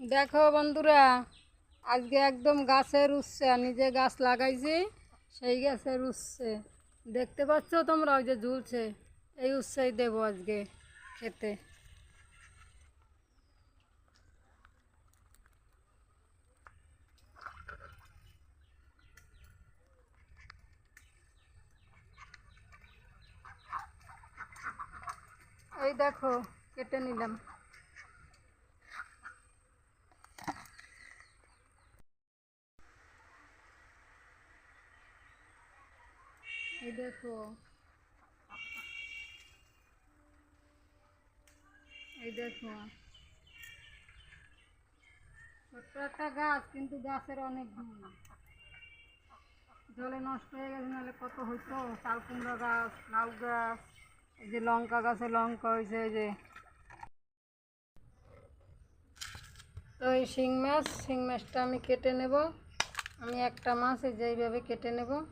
দেখো বন্ধুরা, আজকে একদম গাছের আর নিজে গাছ লাগাইছি, সেই গাছের উঠছে দেখতে পাচ্ছ তোমরা, ওই যে ঝুলছে। এই উৎসেই দেবো আজকে খেতে। এই দেখো, কেটে নিলাম। দেখো। এই দেখো। ছোট্ট একটা গাছ, কিন্তু গাছের অনেক গুণ। জলে নষ্ট হয়ে গেছে, নাহলে কত হইতো? চাল কুমড়া গাছ, লাউ গাছ, এই যে লঙ্কা গাছে লঙ্কা হয়েছে, এই যে। তো এই শিং মাছ, শিং মাছটা আমি কেটে নেব। আমি একটা মাছ, এই যে এইভাবে কেটে নেব এই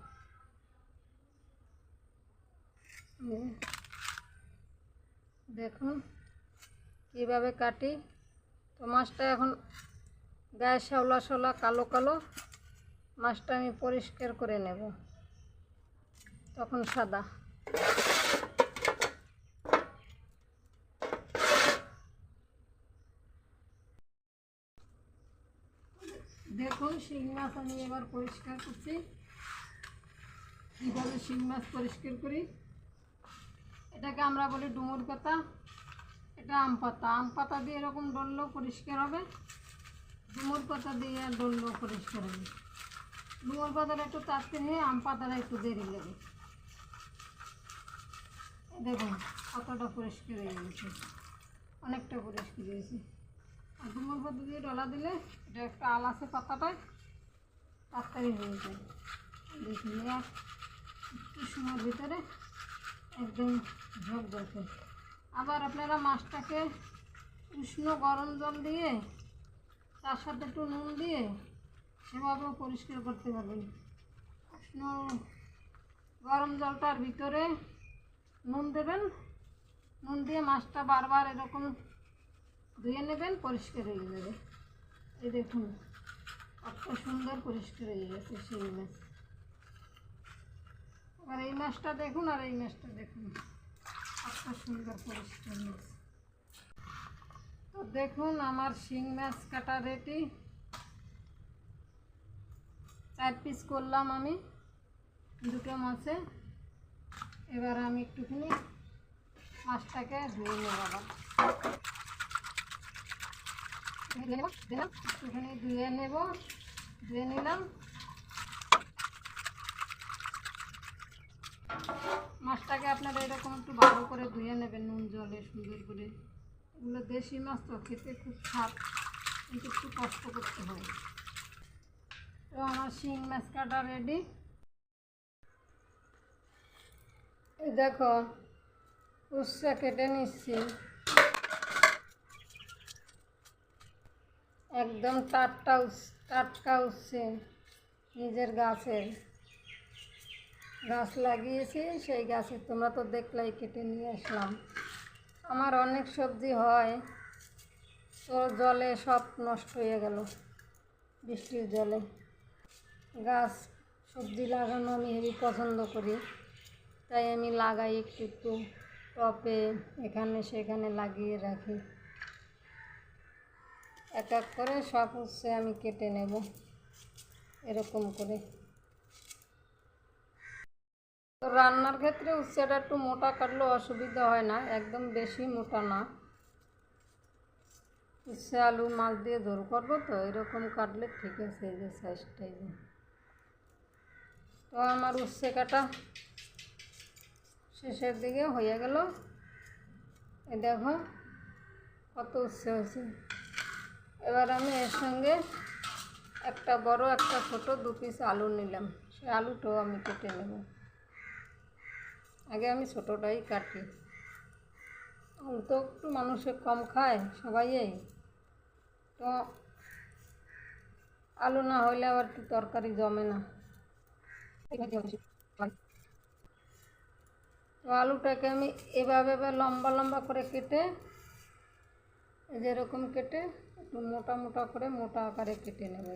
যে। দেখুন, কীভাবে কাটি। তো মাছটা এখন গায়ে শ্যাওলা শ্যাওলা, কালো কালো। মাছটা আমি পরিষ্কার করে নেব। তখন সাদা। দেখুন, শিং মাছ আমি এবার পরিষ্কার করছি। কীভাবে শিং মাছ পরিষ্কার করি? এটাকে আমরা বলি ডুমুর পাতা। এটা আম পাতা। আম পাতা দিয়ে এরকম ডললেও পরিষ্কার হবে। ডুমুর পাতা দিয়ে ডললেও পরিষ্কার হবে। ডুমুর পাতাটা একটু তাড়াতাড়ি হয় আম পাতাটা একটু দেরি লাগে। দেখুন, পাতাটা পরিষ্কার হয়ে গেছে। অনেকটা পরিষ্কার হয়েছে। আর ডুমুর পাতা দিয়ে ডলা দিলে এটা একটা আল আছে পাতাটায় তাড়াতাড়ি হয়ে যায়। এক একটু সময়ের ভিতরে একদম ঝোঁক দেখে আবার আপনারা মাছটাকে উষ্ণ গরম জল দিয়ে, তার সাথে একটু নুন দিয়ে সেভাবেও পরিষ্কার করতে পারবেন। উষ্ণ গরম জলটার ভিতরে নুন দেবেন। নুন দিয়ে মাছটা বারবার এরকম ধুয়ে নেবেন, পরিষ্কার হয়ে যাবে। এই দেখুন, কত সুন্দর পরিষ্কার হয়ে গেছে সেই মাছ। আর এই মাছটা দেখুন, আর এই মাছটা দেখুন। কত সুন্দর পরিষ্কার তো দেখুন, আমার শিং মাছ কাটা রেডি চার পিস করলাম আমি দুটো মাছে। এবার আমি একটুখানি মাছটাকে ধুয়ে নেব। একটুখানি ধুয়ে নেব, ধুয়ে নিলাম। মাছটাকে আপনারা এরকম একটু ভালো করে ধুয়ে নেবেন, নুন, জলে সুন্দর করে। এগুলো দেশি মাছ তো, খেতে খুব স্বাদ, কিন্তু একটু কষ্ট করতে হয়। তো আমার শিং মাছ কাটা রেডি এই দেখো উৎসা কেটে নিচ্ছি। একদম টাটকা টাটকা উঠছে নিজের গাছের। গাছ লাগিয়েছি, সেই গাছে তোমরা তো দেখলাই কেটে নিয়ে আসলাম। আমার অনেক সবজি হয়, তো জলে সব নষ্ট হয়ে গেল বৃষ্টির জলে। গাছ সবজি লাগানো আমি হেবি পছন্দ করি, তাই আমি লাগাই একটু একটু টপে এখানে সেখানে লাগিয়ে রাখি। এক এক করে সব হচ্ছে আমি কেটে নেব, এরকম করে। তো রান্নার ক্ষেত্রে উচ্ছেটা একটু মোটা কাটলেও অসুবিধা হয় না, একদম বেশি মোটা না। উচ্ছে আলু মাছ দিয়ে ঝোল করব তো, এরকম কাটলে ঠিক আছে এই যে সাইজটাই তো আমার উচ্ছে কাটা শেষের দিকে হয়ে গেল। এ দেখো কত উচ্ছে হয়েছে। এবার আমি এর সঙ্গে একটা বড়, একটা ছোট দু পিস আলু নিলাম, সে আলুটাও আমি কেটে নেব। আগে আমি ছোটোটাই কাটি। আলু তো একটু মানুষে কম খায়, সবাই তো আলু না হইলে আবার একটু তরকারি জমে না। তো আলুটাকে আমি এভাবে লম্বা লম্বা করে কেটে যেরকম কেটে, একটু মোটা মোটা করে মোটা আকারে কেটে নেব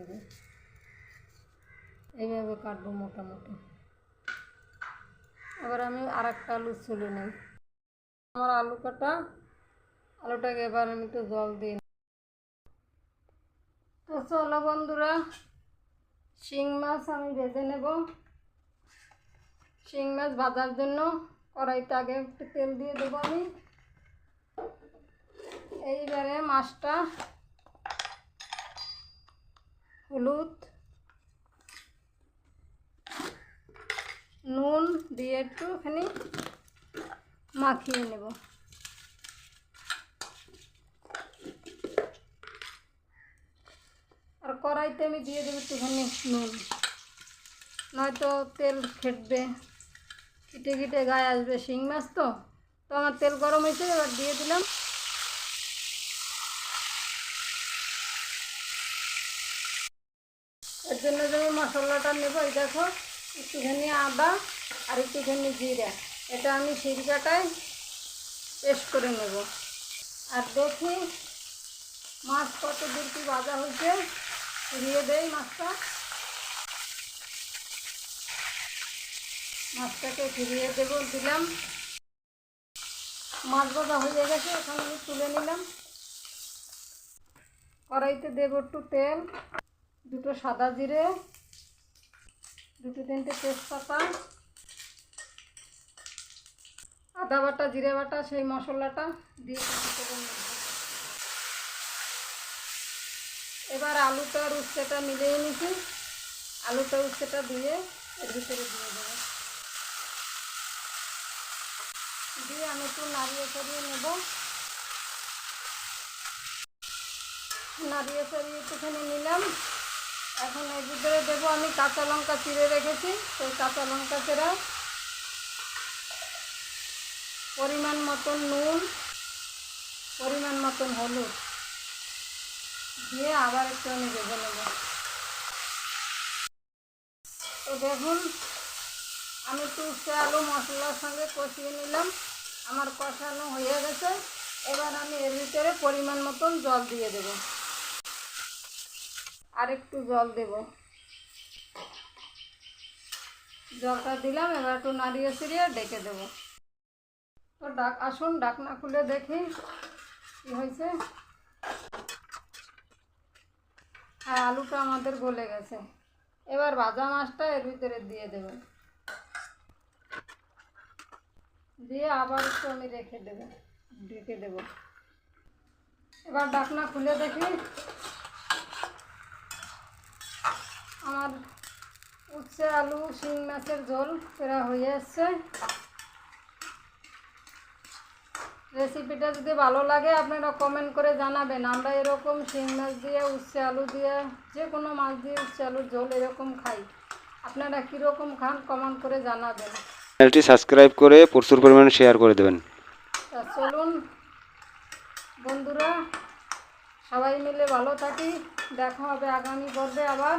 এইভাবে কাটবো মোটা মোটা। এবার আমি আর একটা আলু ছুলে নিই। আমার আলু কাটা আলুটাকে এবার আমি একটু জল দিই তো চলো বন্ধুরা, শিং মাছ আমি ভেজে নেব। শিং মাছ ভাজার জন্য কড়াইতে আগে একটু তেল দিয়ে দেবো আমি। এইবারে মাছটা হলুদ নুন দিয়ে একটুখানি মাখিয়ে নেব। আর কড়াইতে আমি দিয়ে দেবো একটুখানি নুন। নয়তো তেল খেটবে কিটে কিটে গায়ে আসবে শিং মাছ তো তো আমার তেল গরম হয়েছে, এবার দিয়ে দিলাম। এর জন্য যে মশলাটা নেব, এই দেখো। একটুখানি আদা আর একটুখানি জিরা। এটা আমি সিরকাটায় পেস্ট করে নেব। আর দেখি মাছ কত দূর কি ভাজা হয়েছে। ফিরিয়ে দেই মাছটা। মাছটাকে ফিরিয়ে দেবো, দিলাম। মাছ ভাজা হয়ে গেছে, এখন আমি তুলে নিলাম। কড়াইতে দেবো একটু তেল, দুটো সাদা জিরে দুটো তিনটে তেজপাতা, আদা বাটা, জিরে বাটা, সেই মশলাটা দিয়ে এবার আলুটা আর উচ্ছেটা মিলিয়ে নিছি। আলুটা উচ্ছেটা দিয়ে এর ভিতরে দিয়ে দেবো। দিয়ে আমি একটু নাড়িয়ে সরিয়ে নেব। নাড়িয়ে সরিয়ে একটুখানি নিলাম। এখন এর ভিতরে দেবো, আমি কাঁচা লঙ্কা চিড়ে রেখেছি। সেই কাঁচা লঙ্কা চেরা পরিমাণ মতন নুন, পরিমাণ মতন হলুদ দিয়ে আবার একটু আমি ভেজে নেব। তো দেখুন, আমি একটু আলু মশলার সঙ্গে কষিয়ে নিলাম। আমার কষানো হয়ে গেছে। এবার আমি এর ভিতরে পরিমাণ মতন জল দিয়ে দেব। আর একটু জল দেব। জলটা দিলাম, এবার একটু নাড়িয়ে ছিড়িয়ে ডেকে দেবো। তো ডাক, আসুন ডাকনা খুলে দেখি কি হয়েছে। হ্যাঁ আলুটা আমাদের গলে গেছে। এবার ভাজা মাছটা এর ভিতরে দিয়ে দেব। দিয়ে আবার একটু আমি রেখে দেব, ঢেকে দেব। এবার ডাকনা খুলে দেখি। আমার উচ্ছে আলু শিং মাছের ঝোল ফেরা হয়ে আসছে রেসিপিটা যদি ভালো লাগে আপনারা কমেন্ট করে জানাবেন। আমরা এরকম শিং মাছ দিয়ে উচ্ছে আলু দিয়ে যে কোনো মাছ দিয়ে উচ্ছে আলুর ঝোল এরকম খাই। আপনারা কীরকম খান কমেন্ট করে জানাবেন। চ্যানেলটি সাবস্ক্রাইব করে প্রচুর পরিমাণে শেয়ার করে দেবেন। চলুন বন্ধুরা সবাই মিলে ভালো থাকি। দেখা হবে আগামী পর্বে আবার।